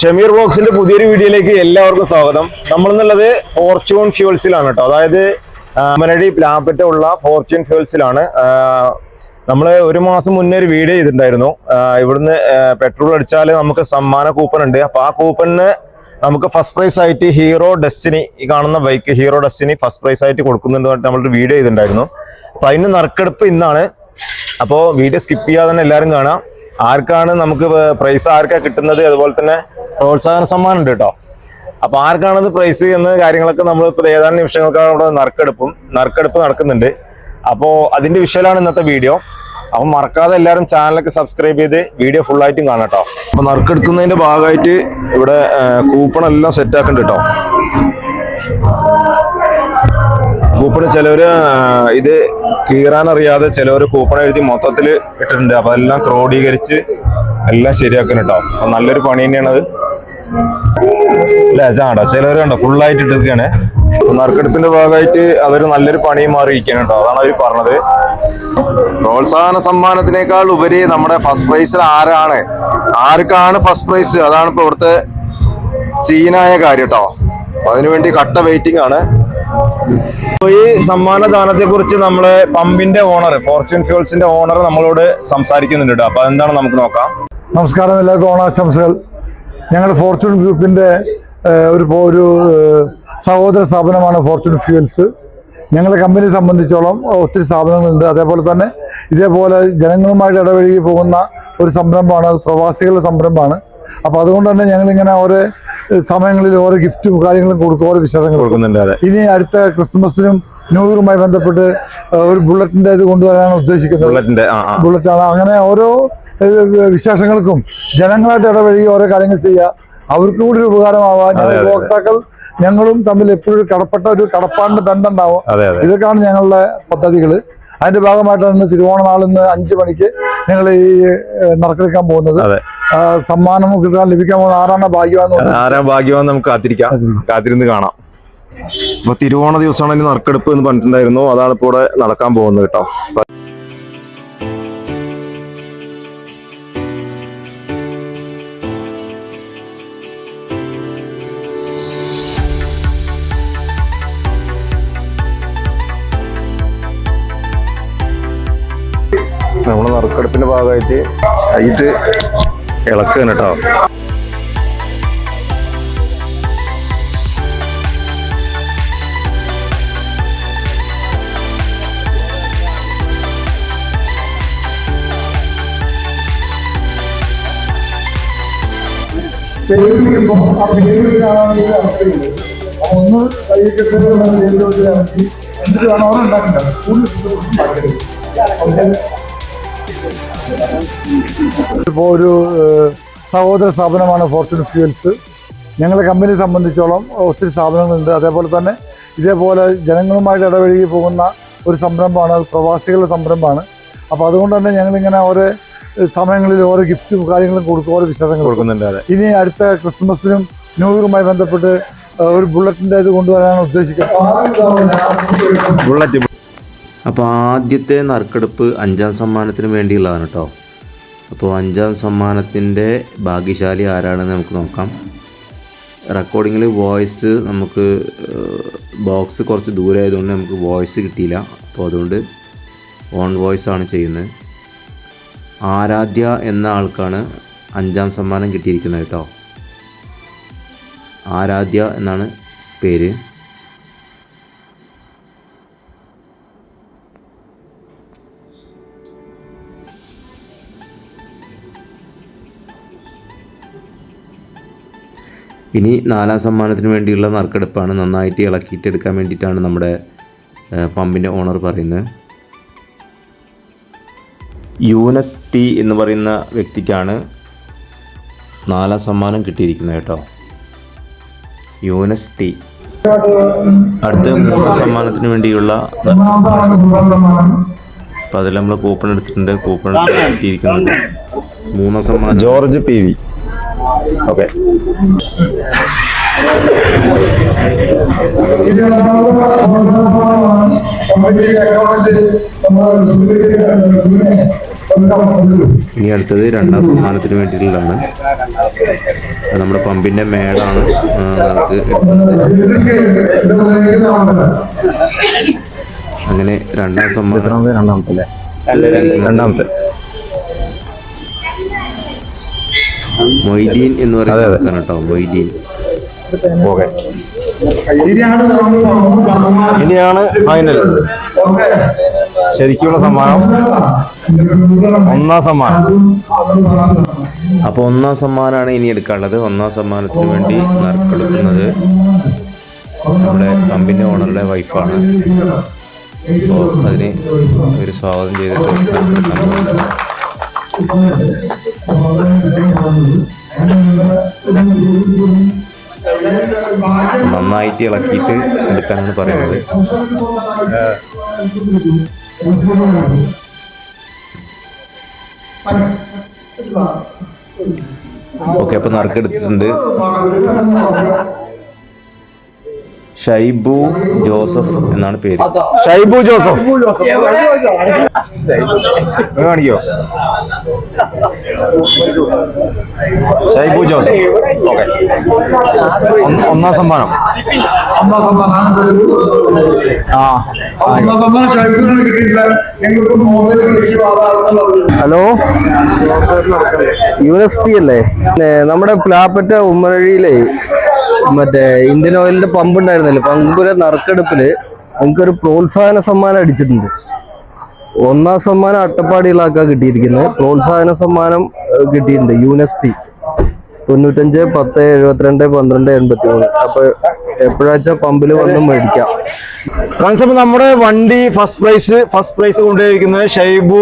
ഷമീർ ബോക്സിന്റെ പുതിയൊരു വീഡിയോയിലേക്ക് എല്ലാവർക്കും സ്വാഗതം. നമ്മളെന്നുള്ളത് ഫോർച്യൂൺ ഫ്യൂൾസിലാണ് കേട്ടോ അതായത് അമരടി ലാപ്പറ്റ ഉള്ള ഫോർച്യൂൺ ഫ്യൂൾസിലാണ് നമ്മൾ ഒരു മാസം മുന്നേ ഒരു വീഡിയോ ചെയ്തിട്ടുണ്ടായിരുന്നു. ഇവിടുന്ന് പെട്രോൾ അടിച്ചാൽ നമുക്ക് സമ്മാന കൂപ്പൺ ഉണ്ട്. അപ്പൊ ആ കൂപ്പണിന് നമുക്ക് ഫസ്റ്റ് പ്രൈസ് ആയിട്ട് ഹീറോ ഡെസ്റ്റിനി ഈ കാണുന്ന bike Hero Destini first prize ആയിട്ട് കൊടുക്കുന്നുണ്ട് നമ്മളൊരു വീഡിയോ ചെയ്തിട്ടുണ്ടായിരുന്നു. അപ്പൊ അതിന് നറുക്കെടുപ്പ് ഇന്നാണ്. അപ്പോൾ വീഡിയോ സ്കിപ്പ് ചെയ്യാതെ തന്നെ എല്ലാവരും കാണാം. ആർക്കാണ് നമുക്ക് പ്രൈസ് ആർക്കാ കിട്ടുന്നത്? അതുപോലെ തന്നെ പ്രോത്സാഹന സമ്മാനം ഉണ്ട് കേട്ടോ. അപ്പൊ ആർക്കാണത് പ്രൈസ് എന്ന കാര്യങ്ങളൊക്കെ നമ്മൾ ഇപ്പോൾ ഏതാനും നിമിഷങ്ങൾക്കാണ് ഇവിടെ നറുക്കെടുപ്പും നറുക്കെടുപ്പ് നടക്കുന്നുണ്ട്. അപ്പോൾ അതിന്റെ വിഷയമാണ് ഇന്നത്തെ വീഡിയോ. അപ്പൊ മറക്കാതെ എല്ലാവരും ചാനലൊക്കെ സബ്സ്ക്രൈബ് ചെയ്ത് വീഡിയോ ഫുൾ ആയിട്ടും കാണാം കേട്ടോ. അപ്പൊ നറുക്കെടുക്കുന്നതിന്റെ ഭാഗമായിട്ട് ഇവിടെ കൂപ്പൺ എല്ലാം സെറ്റ് ആക്കുന്നുണ്ട് കേട്ടോ. ചിലവര് ഇത് കീറാൻ അറിയാതെ ചിലവര് കൂപ്പൺ എഴുതി മൊത്തത്തിൽ ഇട്ടിട്ടുണ്ട്. അപ്പൊ അതെല്ലാം ക്രോഡീകരിച്ച് എല്ലാം ശരിയാക്കണം കേട്ടോ അപ്പൊ നല്ലൊരു പണി തന്നെയാണത്. അതാണ്ടോ ചിലവര് കണ്ടോ ഫുൾ ആയിട്ട് ഇട്ടിരിക്കുകയാണ് നറുക്കെടുപ്പിന്റെ ഭാഗമായിട്ട് അതൊരു നല്ലൊരു പണി മാറിയിരിക്കുകയാണ് കേട്ടോ. അതാണ് അവർ പറഞ്ഞത്. പ്രോത്സാഹന സമ്മാനത്തിനേക്കാൾ ഉപരി നമ്മുടെ ഫസ്റ്റ് പ്രൈസിൽ ആരാണ്? ആർക്കാണ് ഫസ്റ്റ് പ്രൈസ് അതാണ് ഇപ്പൊ ഇവിടുത്തെ സീനായ കാര്യം കേട്ടോ. അതിനുവേണ്ടി കട്ട വെയിറ്റിംഗ് ആണ്. ഈ സമ്മാനദാനത്തെ കുറിച്ച് നമ്മൾ പമ്പിന്റെ ഓണർ ഫോർച്യൂൺ ഫ്യൂൾസിന്റെ ഓണർ നമ്മളോട് സംസാരിക്കുന്നുണ്ട് കേട്ടോ അപ്പൊ എന്താണ് നമുക്ക് നോക്കാം. നമസ്കാരം എല്ലാവർക്കും ഓണാശംസകൾ. ഞങ്ങൾ ഫോർച്യൂൺ ഗ്രൂപ്പിന്റെ ഒരു ഒരു സഹോദര സ്ഥാപനമാണ് ഫോർച്യൂൺ ഫ്യൂൽസ് ഞങ്ങളുടെ കമ്പനിയെ സംബന്ധിച്ചോളം ഒത്തിരി സ്ഥാപനങ്ങളുണ്ട്. അതേപോലെ തന്നെ ഇതേപോലെ ജനങ്ങളുമായിട്ട് ഇടപഴകി പോകുന്ന ഒരു സംരംഭമാണ് പ്രവാസികളുടെ സംരംഭമാണ്. അപ്പോൾ അതുകൊണ്ട് തന്നെ ഞങ്ങളിങ്ങനെ ഓരോ സമയങ്ങളിൽ ഓരോ ഗിഫ്റ്റും കാര്യങ്ങളും കൊടുക്കും ഓരോ വിശേഷങ്ങൾ കൊടുക്കും. കൊടുക്കുന്നുണ്ട് ഇനി അടുത്ത ക്രിസ്മസിനും ന്യൂ ഇയറുമായി ബന്ധപ്പെട്ട് ഒരു ബുള്ളറ്റിന്റെ ഇത് കൊണ്ടുവരാനാണ് ഉദ്ദേശിക്കുന്നത്. ബുള്ളറ്റിന്റെ ബുള്ളറ്റ് ആണ് അങ്ങനെ ഓരോ വിശേഷങ്ങൾക്കും ജനങ്ങളായിട്ട് ഇടപഴകി ഓരോ കാര്യങ്ങൾ ചെയ്യുക. അവർക്ക് കൂടി ഒരു ഉപകാരമാവാ. ഉപഭോക്താക്കൾ ഞങ്ങളും തമ്മിൽ എപ്പോഴും ഒരു കടപ്പെട്ട ഒരു കടപ്പാടിന്റെ ബന്ധം ഉണ്ടാവും. ഇതൊക്കെയാണ് ഞങ്ങളുടെ പദ്ധതികൾ. അതിന്റെ ഭാഗമായിട്ടാണ് ഇന്ന് തിരുവോണ നാൾ ഇന്ന് അഞ്ചു മണിക്ക് ഞങ്ങൾ ഈ നറുക്കെടുക്കാൻ പോകുന്നത്. സമ്മാനം കിട്ടാൻ ലഭിക്കാൻ പോകുന്ന ആറാണ് ഭാഗ്യവാന്ന് ആറാം ഭാഗ്യവാൻ നമുക്ക് കാത്തിരിക്കാം. കാത്തിരുന്ന് കാണാം. അപ്പൊ തിരുവോണ ദിവസമാണ് നറുക്കെടുപ്പ് എന്ന് പറഞ്ഞിട്ടുണ്ടായിരുന്നു. അതാണ് ഇപ്പോൾ ഇവിടെ നടക്കാൻ പോകുന്നത് കേട്ടോ. നറുക്കെടുപ്പിന്റെ ഭാഗമായിട്ട് ഹൈറ്റ് ഇളക്കുകയാണ് കേട്ടോ. ഒന്ന് കൈ കെട്ടുന്നത് എന്നിട്ട് വേണം അവിടെ ഉണ്ടാക്കണ്ട ഇപ്പോൾ ഒരു സഹോദര സ്ഥാപനമാണ് ഫോർച്യൂൺ ഫ്യൂൽസ് ഞങ്ങളുടെ കമ്പനി സംബന്ധിച്ചോളം ഒത്തിരി സ്ഥാപനങ്ങളുണ്ട്. അതേപോലെ തന്നെ ഇതേപോലെ ജനങ്ങളുമായിട്ട് ഇടപഴകി പോകുന്ന ഒരു സംരംഭമാണ് അത് പ്രവാസികളുടെ സംരംഭമാണ്. അപ്പോൾ അതുകൊണ്ട് തന്നെ ഞങ്ങളിങ്ങനെ ഓരോ സമയങ്ങളിൽ ഓരോ ഗിഫ്റ്റും കാര്യങ്ങളും കൊടുക്കും ഓരോ വിശേഷങ്ങൾ കൊടുക്കുന്നുണ്ട് ഇനി അടുത്ത ക്രിസ്മസിനും ന്യൂ ഇയറുമായി ബന്ധപ്പെട്ട് ഒരു ബുള്ളറ്റിന്റെ ഇത് കൊണ്ടുവരാനാണ് ഉദ്ദേശിക്കുന്നത്. ബുള്ളറ്റ് അപ്പോൾ ആദ്യത്തെ നറുക്കെടുപ്പ് അഞ്ചാം സമ്മാനത്തിന് വേണ്ടിയുള്ളതാണ് കേട്ടോ അപ്പോൾ അഞ്ചാം സമ്മാനത്തിന്റെ ഭാഗ്യശാലി ആരാണെന്ന് നമുക്ക് നോക്കാം. റെക്കോർഡിങ്ങിൽ വോയിസ് നമുക്ക് ബോക്സ് കുറച്ച് ദൂരെ ആയതുകൊണ്ട് നമുക്ക് വോയിസ് കിട്ടിയില്ല. അപ്പോൾ അതുകൊണ്ട് ഓൺ വോയിസ് ആണ് ചെയ്യുന്നത്. ആരാധ്യ എന്ന ആൾക്കാണ് അഞ്ചാം സമ്മാനം കിട്ടിയിരിക്കുന്നത് കേട്ടോ ആരാധ്യ എന്നാണ് പേര്. ഇനി നാലാം സമ്മാനത്തിന് വേണ്ടിയുള്ള നറുക്കെടുപ്പാണ് നന്നായിട്ട് ഇളക്കിയിട്ട് എടുക്കാൻ വേണ്ടിയിട്ടാണ് നമ്മുടെ പമ്പിന്റെ ഓണർ പറയുന്നത്. യൂനസ് ടി എന്ന് പറയുന്ന വ്യക്തിക്കാണ് നാലാം സമ്മാനം കിട്ടിയിരിക്കുന്നത് കേട്ടോ. യൂനസ് ടി. അടുത്ത മൂന്നാം സമ്മാനത്തിന് വേണ്ടിയുള്ള അപ്പോൾ അതിൽ നമ്മൾ കൂപ്പൺ എടുത്തിട്ടുണ്ട് കൂപ്പൺ കിട്ടിയിരിക്കുന്നുണ്ട് മൂന്നാം സമ്മാനം. George P V. ഓക്കെ. ഇനി അടുത്തത് രണ്ടാം സമ്മാനത്തിന് വേണ്ടിയിട്ടുള്ളതാണ്. നമ്മുടെ പമ്പിന്റെ മേടാണ്. അങ്ങനെ രണ്ടാം സമ്മാനം രണ്ടാമത്തെ രണ്ടാമത്തെ. മൊയ്തീൻ എന്ന് പറയുന്ന കേട്ടോ മൊയ്തീൻ. ഓക്കെ. ഇനിയാണ് ഫൈനൽ ശരിക്കുള്ള സമ്മാനം. ഒന്നാം സമ്മാനം. അപ്പോൾ ഒന്നാം സമ്മാനാണ് ഇനി എടുക്കാനുള്ളത്. ഒന്നാം സമ്മാനത്തിന് വേണ്ടി നറുക്കെടുക്കുന്നത് നമ്മുടെ പമ്പിന്റെ ഓണറുടെ വൈഫാണ്. അപ്പോൾ അതിന് ഒരു സ്വാഗതം ചെയ്തിട്ട് നറുക്കെടുക്കാൻ. നന്നായിട്ട് ഇളക്കിയിട്ട് എടുക്കാനാണ് പറയുന്നത്. ഓക്കെ അപ്പൊ നറുക്കെടുത്തിട്ടുണ്ട്. ഷൈബു ജോസഫ് എന്നാണ് പേര്. ഷൈബു ജോസഫ്. കാണിക്കോ? ഷൈബു ജോസഫ്. ഓക്കെ. ഒന്നാം സമ്മാനം. ആ ഹലോ? യൂണിവേഴ്സിറ്റി അല്ലേ? നമ്മുടെ പ്ലാപ്പറ്റ ഉമ്മനഴിയിലെ മറ്റേ ഇന്ത്യൻ ഓയിലിന്റെ പമ്പ് ഉണ്ടായിരുന്നല്ലോ. പമ്പിലെ നറുക്കെടുപ്പിൽ നമുക്കൊരു പ്രോത്സാഹന സമ്മാനം അടിച്ചിട്ടുണ്ട്. ഒന്നാം സമ്മാനം അട്ടപ്പാടികളാക്കാൻ കിട്ടിയിരിക്കുന്നത് പ്രോത്സാഹന സമ്മാനം കിട്ടിയിട്ടുണ്ട്. യൂണിവേഴ്സിറ്റി തൊണ്ണൂറ്റഞ്ച് പത്ത് എഴുപത്തിരണ്ട് പന്ത്രണ്ട് എൺപത്തി മൂന്ന് അപ്പൊ എപ്പോഴാച്ചാ പമ്പിൽ വന്ന് മേടിക്കാം. നമ്മുടെ വണ്ടി ഫസ്റ്റ് പ്രൈസ് ഫസ്റ്റ് പ്രൈസ് കൊണ്ടുപോയിരിക്കുന്നത് ഷൈബു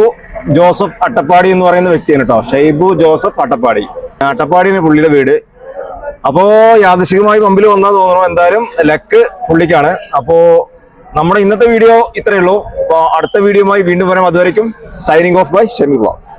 ജോസഫ് അട്ടപ്പാടി എന്ന് പറയുന്ന വ്യക്തിയാണ് കേട്ടോ. ഷൈബു ജോസഫ് അട്ടപ്പാടി. അട്ടപ്പാടിയാണ് പുള്ളിയുടെ വീട്. അപ്പോ യാദൃശികമായി പമ്പിൽ വന്നാൽ തോന്നുന്നു എന്തായാലും ലക്ക് പുള്ളിക്കാണ്. അപ്പോ നമ്മുടെ ഇന്നത്തെ വീഡിയോ ഇത്രയേ ഉള്ളൂ. അപ്പൊ അടുത്ത വീഡിയോയുമായി വീണ്ടും വരാം. അതുവരയ്ക്കും signing off by Shemi blogs